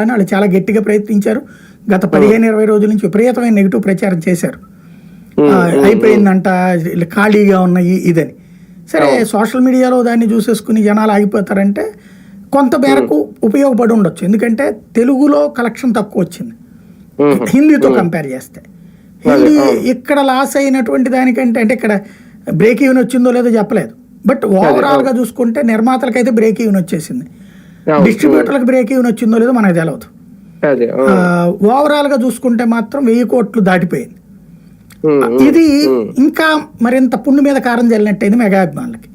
అని వాళ్ళు చాలా గట్టిగా ప్రయత్నించారు. గత పదిహేను ఇరవై రోజుల నుంచి విపరీతమైన నెగిటివ్ ప్రచారం చేశారు. అయిపోయిందంట ఖాళీగా ఉన్నాయి ఇదని. సరే సోషల్ మీడియాలో దాన్ని చూసేసుకుని జనాలు ఆగిపోతారంటే కొంత మేరకు ఉపయోగపడి ఉండొచ్చు. ఎందుకంటే తెలుగులో కలెక్షన్ తక్కువ వచ్చింది. హిందీతో కంపేర్ చేస్తే. హిందీ ఇక్కడ లాస్ అయినటువంటి దానికంటే అంటే ఇక్కడ బ్రేక్ ఈవెన్ వచ్చిందో లేదో చెప్పలేదు. బట్ ఓవరాల్గా చూసుకుంటే నిర్మాతలకైతే బ్రేక్ ఈవెన్ వచ్చేసింది. డిస్ట్రిబ్యూటర్లకు బ్రేక్ ఈవెన్ వచ్చిందో లేదో మనకు తెలియదు ఓవరాల్గా చూసుకుంటే మాత్రం వెయ్యి కోట్లు దాటిపోయింది. ఇది ఇంకా మరింత పుండు మీద కారం చల్లినట్టయింది మెగా అభిమానులకి.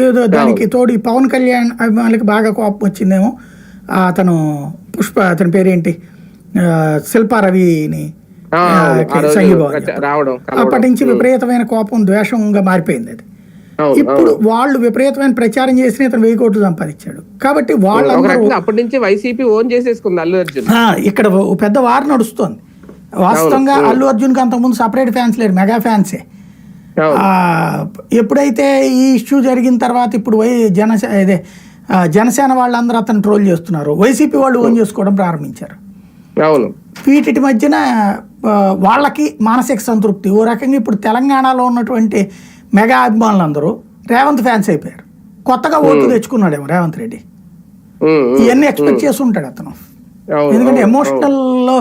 ఏదో దానికి తోడు పవన్ కళ్యాణ్ అభిమానులకి బాగా కోపం వచ్చిందేమో అతను పుష్ప అతని పేరేంటి ఆ, శిల్పా రవిని ఆ, ఆ, అవును. ఆ రోజు సంఘీభావం వచ్చి- రావడం కలవడం. అప్పటి నుంచి విపరీతమైన కోపం ద్వేషంగా మారిపోయింది అది. ఇప్పుడు వాళ్ళు విపరీతమైన ప్రచారం చేసిన ఇతను వెయ్యి కోట్లు సంపాదించాడు. కాబట్టి రకంగా అప్పటి నుంచి వైసీపీ ఓన్ చేసేసుకుంది అల్లు అర్జున్. ఇక్కడ పెద్ద వార్ నడుస్తోంది. వాస్తవంగా అల్లు అర్జున్కి అంతకుముందు సపరేట్ ఫ్యాన్స్ లేరు మెగా ఫ్యాన్సే. ఎప్పుడైతే ఈ ఇష్యూ జరిగిన తర్వాత ఇప్పుడు వై జనసే ఇదే జనసేన వాళ్ళందరూ అతను ట్రోల్ చేస్తున్నారు. వైసీపీ వాళ్ళు ఓన్ చేసుకోవడం ప్రారంభించారు. అవును. వీటి మధ్యన వాళ్ళకి మానసిక సంతృప్తి. ఓ రకంగా ఇప్పుడు తెలంగాణలో ఉన్నటువంటి మెగా అభిమానులందరూ రేవంత్ ఫ్యాన్స్ అయిపోయారు. కొత్తగా ఓట్లు తెచ్చుకున్నాడేమో రేవంత్ రెడ్డి. ఇవన్నీ ఎక్స్పెక్ట్ చేసి ఉంటాడు అతను. ఎందుకంటే ఎమోషనల్లో